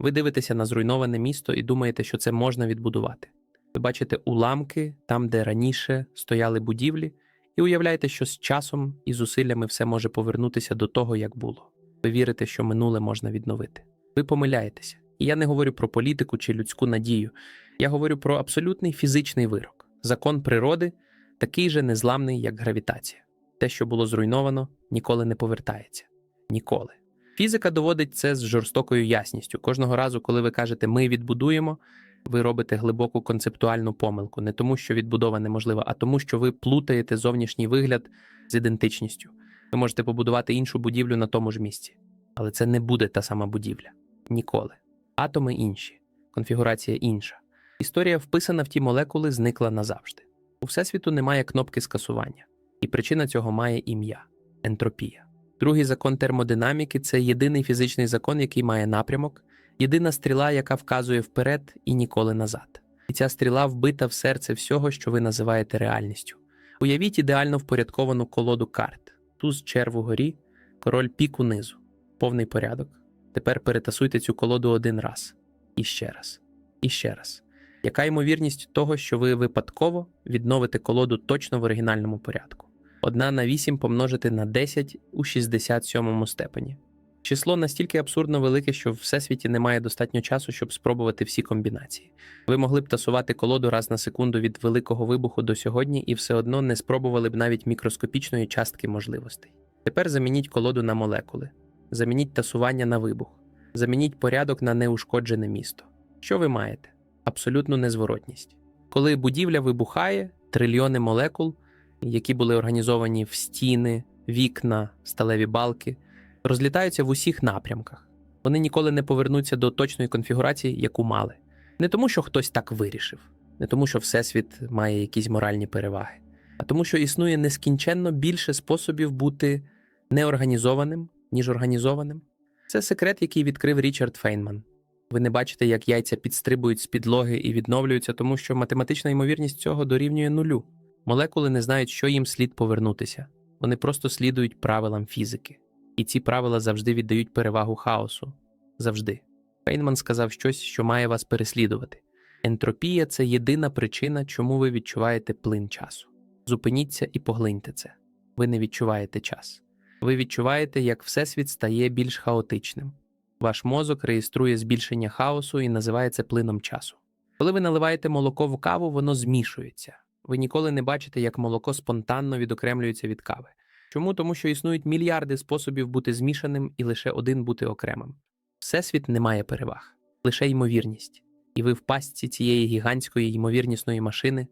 Ви дивитеся на зруйноване місто і думаєте, що це можна відбудувати. Ви бачите уламки там, де раніше стояли будівлі, і уявляєте, що з часом і зусиллями все може повернутися до того, як було. Ви вірите, що минуле можна відновити. Ви помиляєтеся. І я не говорю про політику чи людську надію. Я говорю про абсолютний фізичний вирок. Закон природи такий же незламний, як гравітація. Те, що було зруйновано, ніколи не повертається. Ніколи. Фізика доводить це з жорстокою ясністю. Кожного разу, коли ви кажете ми відбудуємо, ви робите глибоку концептуальну помилку, не тому, що відбудова неможлива, а тому, що ви плутаєте зовнішній вигляд з ідентичністю. Ви можете побудувати іншу будівлю на тому ж місці, але це не буде та сама будівля. Ніколи. Атоми інші, конфігурація інша. Історія, вписана в ті молекули, зникла назавжди. У всесвіту немає кнопки скасування, і причина цього має ім'я ентропія. Другий закон термодинаміки це єдиний фізичний закон, який має напрямок, єдина стріла, яка вказує вперед і ніколи назад. І ця стріла вбита в серце всього, що ви називаєте реальністю. Уявіть ідеально впорядковану колоду карт: туз черв угорі, король пік унизу, повний порядок. Тепер перетасуйте цю колоду один раз, і ще раз, і ще раз. Яка ймовірність того, що ви випадково відновите колоду точно в оригінальному порядку? Одна на 8 помножити на 10 у 67 степені. Число настільки абсурдно велике, що в всесвіті немає достатньо часу, щоб спробувати всі комбінації. Ви могли б тасувати колоду раз на секунду від великого вибуху до сьогодні і все одно не спробували б навіть мікроскопічної частки можливостей. Тепер замініть колоду на молекули, замініть тасування на вибух, замініть порядок на неушкоджене місто. Що ви маєте? Абсолютну незворотність. Коли будівля вибухає, трильйони молекул, які були організовані в стіни, вікна, сталеві балки, розлітаються в усіх напрямках. Вони ніколи не повернуться до точної конфігурації, яку мали. Не тому, що хтось так вирішив, не тому, що Всесвіт має якісь моральні переваги, а тому, що існує нескінченно більше способів бути неорганізованим, ніж організованим. Це секрет, який відкрив Річард Фейнман. Ви не бачите, як яйця підстрибують з підлоги і відновлюються, тому що математична ймовірність цього дорівнює нулю. Молекули не знають, що їм слід повернутися. Вони просто слідують правилам фізики. І ці правила завжди віддають перевагу хаосу. Завжди. Фейнман сказав щось, що має вас переслідувати. Ентропія це єдина причина, чому ви відчуваєте плин часу. Зупиніться і поглиньте це. Ви не відчуваєте час. Ви відчуваєте, як Всесвіт стає більш хаотичним. Ваш мозок реєструє збільшення хаосу і називає це плином часу. Коли ви наливаєте молоко в каву, воно змішується. Ви ніколи не бачите, як молоко спонтанно відокремлюється від кави. Чому? Тому що існують мільярди способів бути змішаним і лише один бути окремим. Всесвіт не має переваг, лише ймовірність. І ви в пастці цієї гігантської ймовірнісної машини.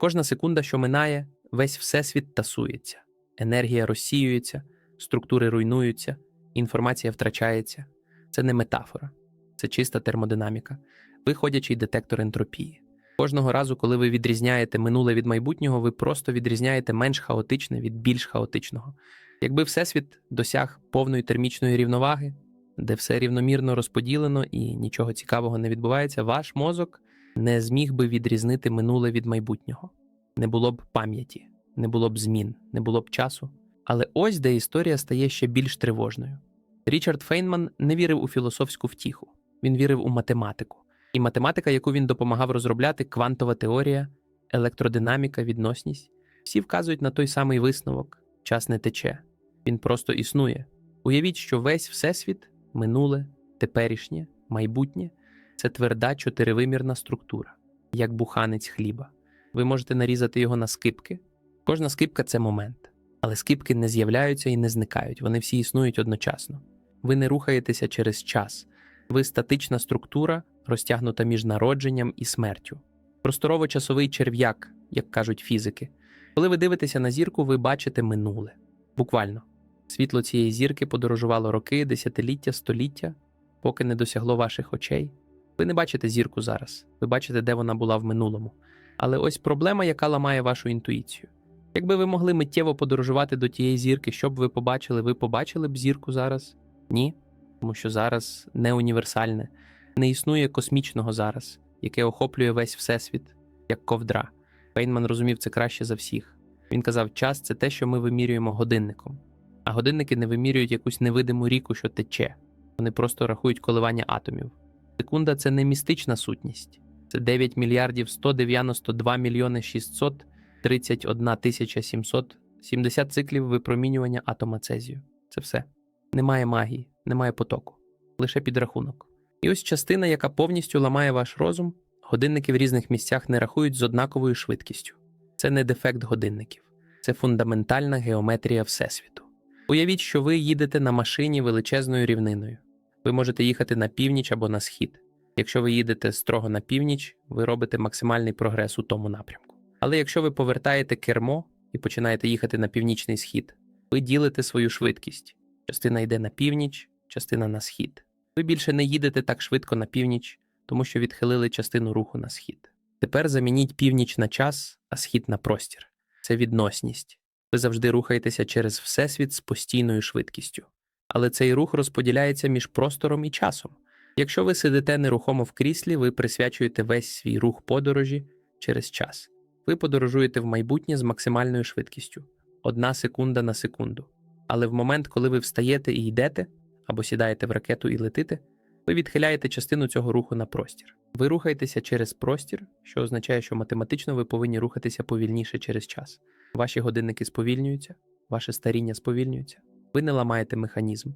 Кожна секунда, що минає, весь всесвіт тасується, енергія розсіюється, структури руйнуються, інформація втрачається. Це не метафора, це чиста термодинаміка, виходячий детектор ентропії. Кожного разу, коли ви відрізняєте минуле від майбутнього, ви просто відрізняєте менш хаотичне від більш хаотичного. Якби Всесвіт досяг повної термічної рівноваги, де все рівномірно розподілено і нічого цікавого не відбувається, ваш мозок не зміг би відрізнити минуле від майбутнього. Не було б пам'яті, не було б змін, не було б часу. Але ось де історія стає ще більш тривожною. Річард Фейнман не вірив у філософську втіху, він вірив у математику. І математика, яку він допомагав розробляти, квантова теорія, електродинаміка, відносність, всі вказують на той самий висновок: час не тече, він просто існує. Уявіть, що весь всесвіт, минуле, теперішнє, майбутнє це тверда чотиривимірна структура, як буханець хліба. Ви можете нарізати його на скипки. Кожна скипка це момент, але скипки не з'являються і не зникають, вони всі існують одночасно. Ви не рухаєтеся через час, ви статична структура, розтягнута між народженням і смертю. Просторово-часовий черв'як, як кажуть фізики. Коли ви дивитеся на зірку, ви бачите минуле. Буквально. Світло цієї зірки подорожувало роки, десятиліття, століття, поки не досягло ваших очей. Ви не бачите зірку зараз, ви бачите, де вона була в минулому. Але ось проблема, яка ламає вашу інтуїцію. Якби ви могли миттєво подорожувати до тієї зірки, що б ви побачили, ви побачили б зірку зараз? Ні. Тому що зараз не універсальне, не існує космічного зараз, яке охоплює весь всесвіт, як ковдра. Фейнман розумів це краще за всіх. Він казав, час це те, що ми вимірюємо годинником, а годинники не вимірюють якусь невидиму ріку, що тече. Вони просто рахують коливання атомів. Секунда це не містична сутність. Це 9 мільярдів 192 мільйони 631 тисяча 770 циклів випромінювання атома цезію. Це все. Немає магії, немає потоку, лише підрахунок. І ось частина, яка повністю ламає ваш розум, годинники в різних місцях не рахують з однаковою швидкістю. Це не дефект годинників, це фундаментальна геометрія Всесвіту. Уявіть, що ви їдете на машині величезною рівниною. Ви можете їхати на північ або на схід. Якщо ви їдете строго на північ, ви робите максимальний прогрес у тому напрямку. Але якщо ви повертаєте кермо і починаєте їхати на північний схід, ви ділите свою швидкість. Частина йде на північ, частина на схід. Ви більше не їдете так швидко на північ, тому що відхилили частину руху на схід. Тепер замініть північ на час, а схід на простір. Це відносність. Ви завжди рухаєтеся через всесвіт з постійною швидкістю. Але цей рух розподіляється між простором і часом. Якщо ви сидите нерухомо в кріслі, ви присвячуєте весь свій рух подорожі через час. Ви подорожуєте в майбутнє з максимальною швидкістю одна секунда на секунду. Але в момент, коли ви встаєте і йдете, або сідаєте в ракету і летите, ви відхиляєте частину цього руху на простір. Ви рухаєтеся через простір, що означає, що математично ви повинні рухатися повільніше через час. Ваші годинники сповільнюються, ваше старіння сповільнюється. Ви не ламаєте механізм,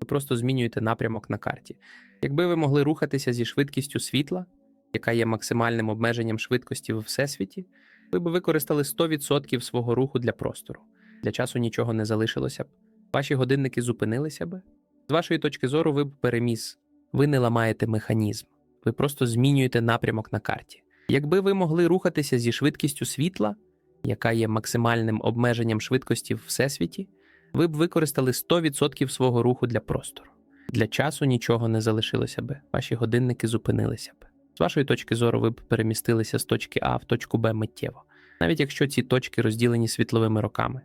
ви просто змінюєте напрямок на карті. Якби ви могли рухатися зі швидкістю світла, яка є максимальним обмеженням швидкості в всесвіті, ви б використали 100% свого руху для простору. Для часу нічого не залишилося б. Ваші годинники зупинилися б. З вашої точки зору, ви б переміс. Ви не ламаєте механізм, ви просто змінюєте напрямок на карті. Якби ви могли рухатися зі швидкістю світла, яка є максимальним обмеженням швидкості в всесвіті, ви б використали 100% свого руху для простору. Для часу нічого не залишилося би, ваші годинники зупинилися б. З вашої точки зору, ви б перемістилися з точки А в точку Б миттєво, навіть якщо ці точки розділені світловими роками.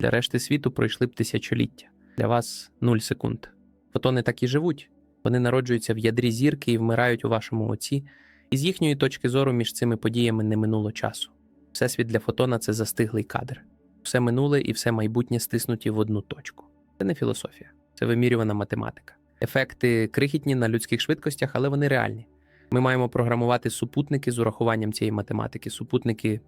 Для решти світу пройшли б тисячоліття. Для вас 0 секунд. Фотони так і живуть. Вони народжуються в ядрі зірки і вмирають у вашому оці, і з їхньої точки зору між цими подіями не минуло часу. Всесвіт для фотона це застиглий кадр. Все минуле і все майбутнє стиснуті в одну точку. Це не філософія, це вимірювана математика. Ефекти крихітні на людських швидкостях, але вони реальні. Ми маємо програмувати супутники з урахуванням цієї математики. Супутники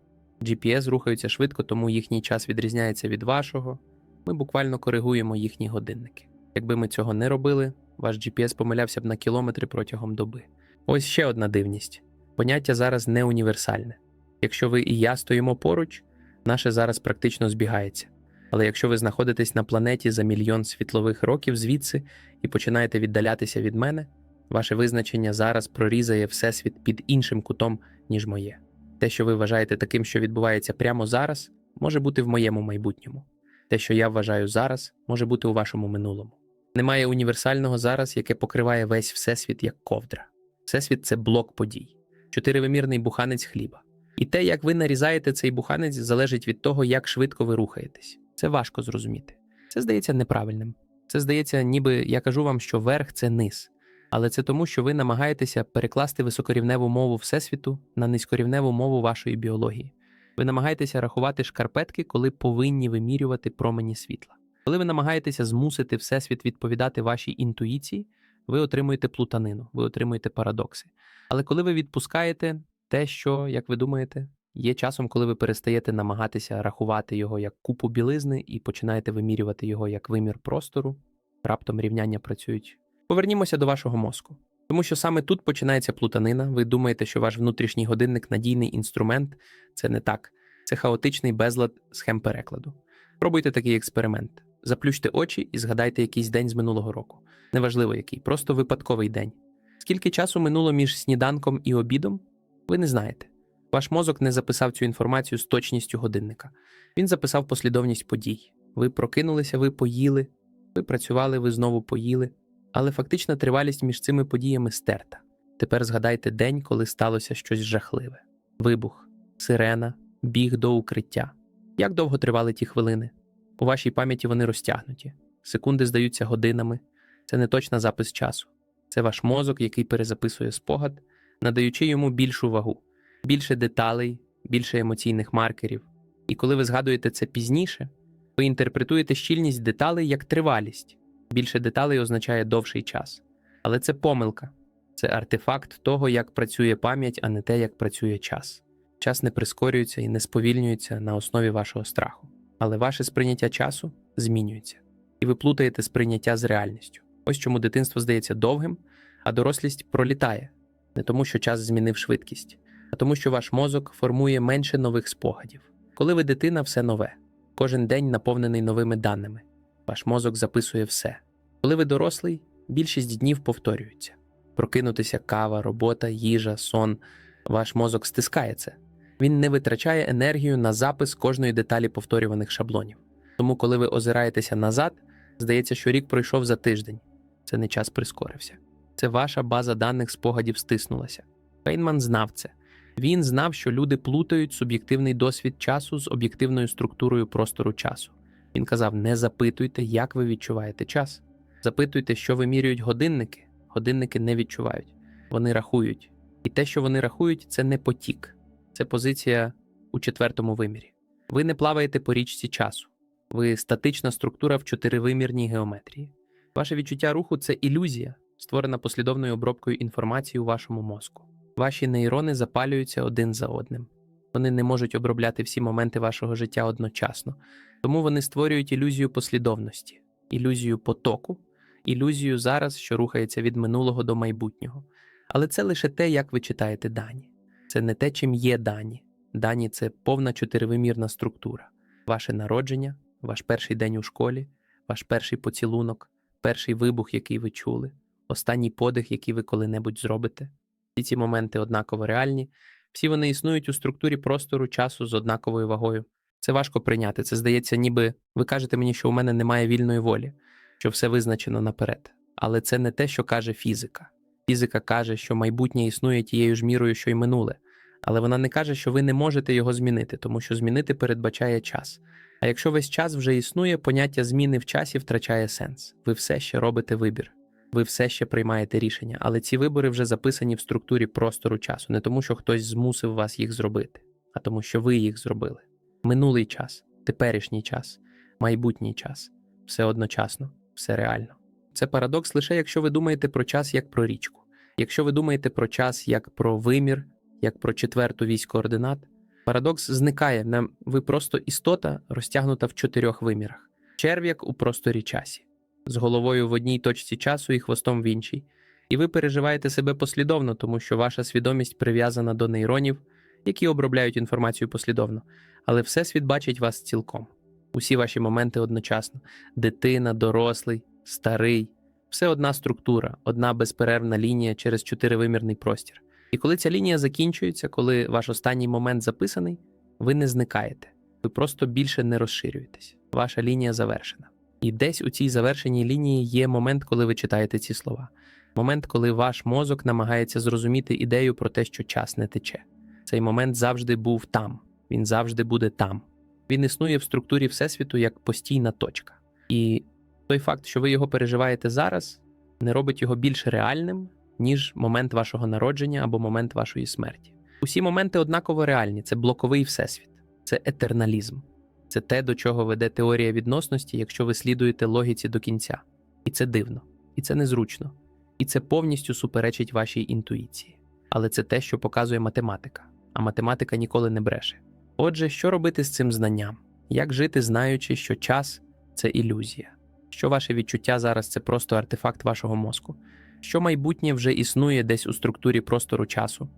GPS рухаються швидко, тому їхній час відрізняється від вашого. Ми буквально коригуємо їхні годинники. Якби ми цього не робили, ваш GPS помилявся б на кілометри протягом доби. Ось ще одна дивність: поняття зараз не універсальне. Якщо ви і я стоїмо поруч, наше зараз практично збігається. Але якщо ви знаходитесь на планеті за мільйон світлових років звідси і починаєте віддалятися від мене, ваше визначення зараз прорізає всесвіт під іншим кутом, ніж моє. Те, що ви вважаєте таким, що відбувається прямо зараз, може бути в моєму майбутньому. Те, що я вважаю зараз, може бути у вашому минулому. Немає універсального зараз, яке покриває весь всесвіт як ковдра. Всесвіт це блок подій, чотиривимірний буханець хліба. І те, як ви нарізаєте цей буханець, залежить від того, як швидко ви рухаєтесь. Це важко зрозуміти. Це здається неправильним. Це здається, ніби я кажу вам, що верх це низ. Але це тому, що ви намагаєтеся перекласти високорівневу мову Всесвіту на низькорівневу мову вашої біології. Ви намагаєтеся рахувати шкарпетки, коли повинні вимірювати промені світла. Коли ви намагаєтеся змусити Всесвіт відповідати вашій інтуїції, ви отримуєте плутанину, ви отримуєте парадокси. Але коли ви відпускаєте те, що, як ви думаєте, є часом, коли ви перестаєте намагатися рахувати його як купу білизни і починаєте вимірювати його як вимір простору, раптом рівняння працюють. Повернімося до вашого мозку. Тому що саме тут починається плутанина. Ви думаєте, що ваш внутрішній годинник надійний інструмент. Це не так. Це хаотичний безлад схем перекладу. Пробуйте такий експеримент. Заплющте очі і згадайте якийсь день з минулого року. Неважливо який, просто випадковий день. Скільки часу минуло між сніданком і обідом? Ви не знаєте. Ваш мозок не записав цю інформацію з точністю годинника. Він записав послідовність подій. Ви прокинулися, ви поїли, ви працювали, ви знову поїли. Але фактична тривалість між цими подіями стерта. Тепер згадайте день, коли сталося щось жахливе: вибух, сирена, біг до укриття. Як довго тривали ті хвилини? У вашій пам'яті вони розтягнуті. Секунди здаються годинами. Це не точна запис часу. Це ваш мозок, який перезаписує спогад, надаючи йому більшу вагу, більше деталей, більше емоційних маркерів. І коли ви згадуєте це пізніше, ви інтерпретуєте щільність деталей як тривалість. Більше деталей означає довший час. Але це помилка. Це артефакт того, як працює пам'ять, а не те, як працює час. Час не прискорюється і не сповільнюється на основі вашого страху, але ваше сприйняття часу змінюється, і ви плутаєте сприйняття з реальністю. Ось чому дитинство здається довгим, а дорослість пролітає не тому, що час змінив швидкість, а тому, що ваш мозок формує менше нових спогадів. Коли ви дитина, все нове, кожен день наповнений новими даними. Ваш мозок записує все. Коли ви дорослий, більшість днів повторюються. Прокинутися кава, робота, їжа, сон. Ваш мозок стискає це. Він не витрачає енергію на запис кожної деталі повторюваних шаблонів. Тому, коли ви озираєтеся назад, здається, що рік пройшов за тиждень. Це не час прискорився. Це ваша база даних спогадів стиснулася. Фейнман знав це. Він знав, що люди плутають суб'єктивний досвід часу з об'єктивною структурою простору часу. Він казав: не запитуйте, як ви відчуваєте час. Запитуйте, що вимірюють годинники. Годинники не відчувають, вони рахують. І те, що вони рахують, це не потік, це позиція у четвертому вимірі. Ви не плаваєте по річці часу, ви статична структура в чотиривимірній геометрії. Ваше відчуття руху це ілюзія, створена послідовною обробкою інформації у вашому мозку. Ваші нейрони запалюються один за одним. Вони не можуть обробляти всі моменти вашого життя одночасно, тому вони створюють ілюзію послідовності, ілюзію потоку, ілюзію зараз, що рухається від минулого до майбутнього. Але це лише те, як ви читаєте дані. Це не те, чим є дані. Дані це повна чотиривимірна структура. Ваше народження, ваш перший день у школі, ваш перший поцілунок, перший вибух, який ви чули, останній подих, який ви коли-небудь зробите. Всі ці моменти однаково реальні, всі вони існують у структурі простору часу з однаковою вагою. Це важко прийняти. Це здається, ніби ви кажете мені, що у мене немає вільної волі, що все визначено наперед. Але це не те, що каже фізика. Фізика каже, що майбутнє існує тією ж мірою, що й минуле, але вона не каже, що ви не можете його змінити, тому що змінити передбачає час. А якщо весь час вже існує, поняття зміни в часі втрачає сенс. Ви все ще робите вибір, ви все ще приймаєте рішення, але ці вибори вже записані в структурі простору часу, не тому, що хтось змусив вас їх зробити, а тому, що ви їх зробили. Минулий час, теперішній час, майбутній час все одночасно, все реально. Це парадокс лише якщо ви думаєте про час як про річку. Якщо ви думаєте про час як про вимір, як про четверту вісь координат, парадокс зникає. Нам ви просто істота, розтягнута в чотирьох вимірах, черв'як у просторі часі, з головою в одній точці часу і хвостом в іншій. І ви переживаєте себе послідовно, тому що ваша свідомість прив'язана до нейронів, які обробляють інформацію послідовно, але всесвіт бачить вас цілком. Усі ваші моменти одночасно: дитина, дорослий, старий, все одна структура, одна безперервна лінія через чотиривимірний простір. І коли ця лінія закінчується, коли ваш останній момент записаний, ви не зникаєте, ви просто більше не розширюєтесь. Ваша лінія завершена. І десь у цій завершеній лінії є момент, коли ви читаєте ці слова. Момент, коли ваш мозок намагається зрозуміти ідею про те, що час не тече. Цей момент завжди був там, він завжди буде там. Він існує в структурі Всесвіту як постійна точка. І той факт, що ви його переживаєте зараз, не робить його більш реальним, ніж момент вашого народження або момент вашої смерті. Усі моменти однаково реальні, це блоковий всесвіт, це етерналізм, це те, до чого веде теорія відносності, якщо ви слідуєте логіці до кінця. І це дивно, і це незручно, і це повністю суперечить вашій інтуїції. Але це те, що показує математика, а математика ніколи не бреше. Отже, що робити з цим знанням? Як жити, знаючи, що час це ілюзія? Що ваше відчуття зараз це просто артефакт вашого мозку? Що майбутнє вже існує десь у структурі простору часу?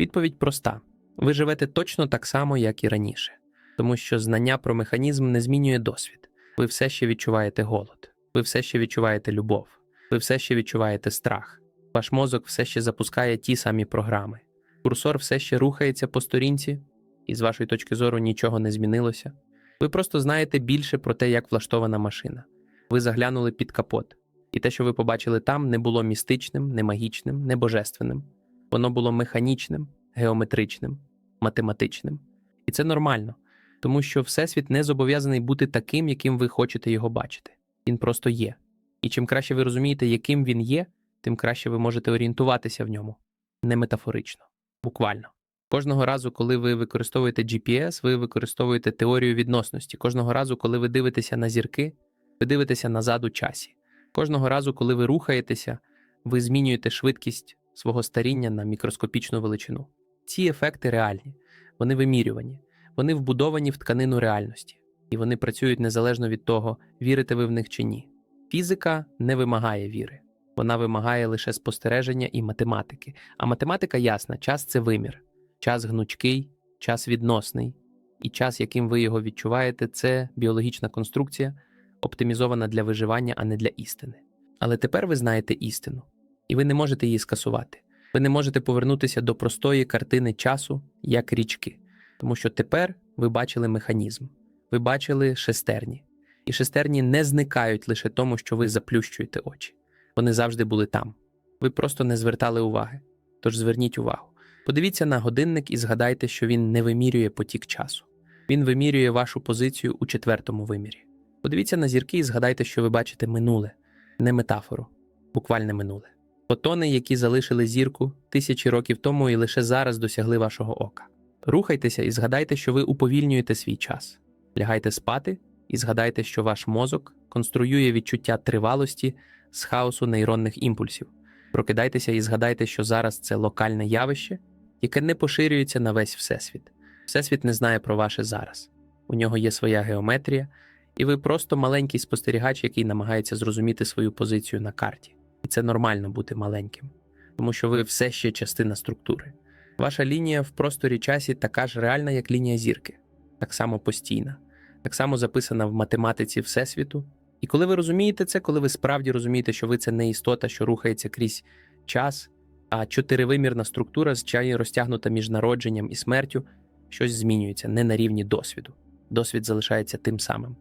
Відповідь проста: ви живете точно так само, як і раніше, тому що знання про механізм не змінює досвід. Ви все ще відчуваєте голод, ви все ще відчуваєте любов, ви все ще відчуваєте страх. Ваш мозок все ще запускає ті самі програми. Курсор все ще рухається по сторінці, і з вашої точки зору нічого не змінилося. Ви просто знаєте більше про те, як влаштована машина. Ви заглянули під капот, і те, що ви побачили там, не було містичним, не магічним, не божественним. Воно було механічним, геометричним, математичним. І це нормально, тому що Всесвіт не зобов'язаний бути таким, яким ви хочете його бачити. Він просто є. І чим краще ви розумієте, яким він є, тим краще ви можете орієнтуватися в ньому. Не метафорично, буквально. Кожного разу, коли ви використовуєте GPS, ви використовуєте теорію відносності. Кожного разу, коли ви дивитеся на зірки, ви дивитеся назад у часі. Кожного разу, коли ви рухаєтеся, ви змінюєте швидкість свого старіння на мікроскопічну величину. Ці ефекти реальні, вони вимірювані, вони вбудовані в тканину реальності, і вони працюють незалежно від того, вірите ви в них чи ні. Фізика не вимагає віри, вона вимагає лише спостереження і математики. А математика ясна: час це вимір, час гнучкий, час відносний, і час, яким ви його відчуваєте, це біологічна конструкція, оптимізована для виживання, а не для істини. Але тепер ви знаєте істину, і ви не можете її скасувати. Ви не можете повернутися до простої картини часу як річки, тому що тепер ви бачили механізм, ви бачили шестерні. І шестерні не зникають лише тому, що ви заплющуєте очі. Вони завжди були там. Ви просто не звертали уваги. Тож зверніть увагу. Подивіться на годинник і згадайте, що він не вимірює потік часу. Він вимірює вашу позицію у четвертому вимірі. Подивіться на зірки і згадайте, що ви бачите минуле, не метафору, буквальне минуле. Фотони, які залишили зірку тисячі років тому і лише зараз досягли вашого ока. Рухайтеся і згадайте, що ви уповільнюєте свій час. Лягайте спати і згадайте, що ваш мозок конструює відчуття тривалості з хаосу нейронних імпульсів. Прокидайтеся і згадайте, що зараз це локальне явище, яке не поширюється на весь всесвіт. Всесвіт не знає про ваше зараз. У нього є своя геометрія, і ви просто маленький спостерігач, який намагається зрозуміти свою позицію на карті. І це нормально бути маленьким, тому що ви все ще частина структури. Ваша лінія в просторі часі така ж реальна, як лінія зірки, так само постійна, так само записана в математиці Всесвіту. І коли ви розумієте це, коли ви справді розумієте, що ви це не істота, що рухається крізь час, а чотиривимірна структура, звичайно, розтягнута між народженням і смертю, щось змінюється не на рівні досвіду. Досвід залишається тим самим.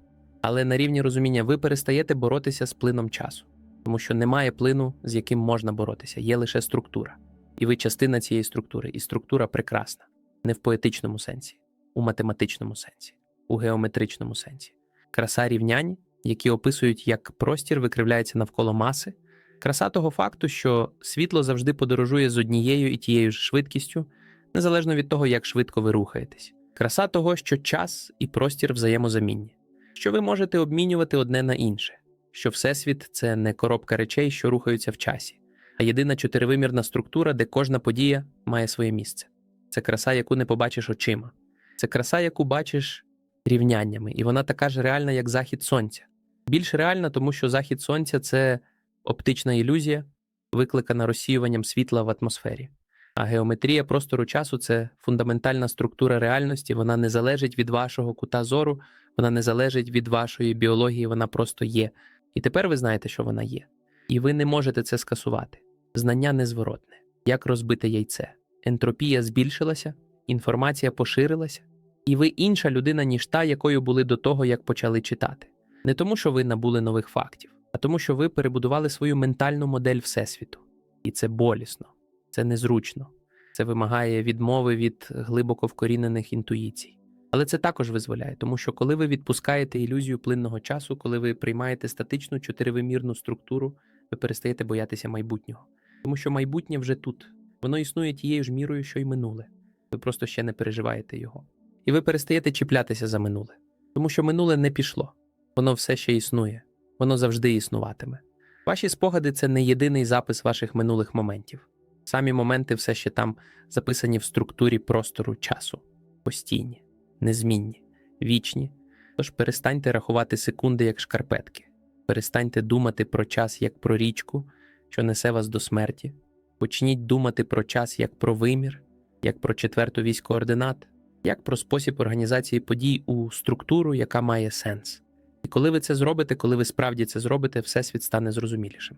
Але на рівні розуміння ви перестаєте боротися з плином часу, тому що немає плину, з яким можна боротися, є лише структура. І ви частина цієї структури, і структура прекрасна, не в поетичному сенсі, у математичному сенсі, у геометричному сенсі. Краса рівнянь, які описують, як простір викривляється навколо маси, краса того факту, що світло завжди подорожує з однією і тією ж швидкістю, незалежно від того, як швидко ви рухаєтесь. Краса того, що час і простір взаємозамінні, що ви можете обмінювати одне на інше, що Всесвіт це не коробка речей, що рухаються в часі, а єдина чотиривимірна структура, де кожна подія має своє місце. Це краса, яку не побачиш очима. Це краса, яку бачиш рівняннями, і вона така ж реальна, як захід сонця. Більш реальна, тому що захід сонця це оптична ілюзія, викликана розсіюванням світла в атмосфері. А геометрія простору часу це фундаментальна структура реальності, вона не залежить від вашого кута зору, вона не залежить від вашої біології, вона просто є. І тепер ви знаєте, що вона є. І ви не можете це скасувати. Знання незворотне. Як розбите яйце. Ентропія збільшилася, інформація поширилася, і ви інша людина, ніж та, якою були до того, як почали читати. Не тому, що ви набули нових фактів, а тому, що ви перебудували свою ментальну модель Всесвіту. І це болісно, це незручно, це вимагає відмови від глибоко вкорінених інтуїцій. Але це також визволяє, тому що коли ви відпускаєте ілюзію плинного часу, коли ви приймаєте статичну чотиривимірну структуру, ви перестаєте боятися майбутнього. Тому що майбутнє вже тут, воно існує тією ж мірою, що й минуле. Ви просто ще не переживаєте його. І ви перестаєте чіплятися за минуле, тому що минуле не пішло, воно все ще існує, воно завжди існуватиме. Ваші спогади це не єдиний запис ваших минулих моментів. Самі моменти все ще там записані в структурі простору часу, постійні, незмінні, вічні. Тож перестаньте рахувати секунди як шкарпетки, перестаньте думати про час як про річку, що несе вас до смерті. Почніть думати про час як про вимір, як про четверту вісь координат, як про спосіб організації подій у структуру, яка має сенс. І коли ви це зробите, коли ви справді це зробите, всесвіт стане зрозумілішим.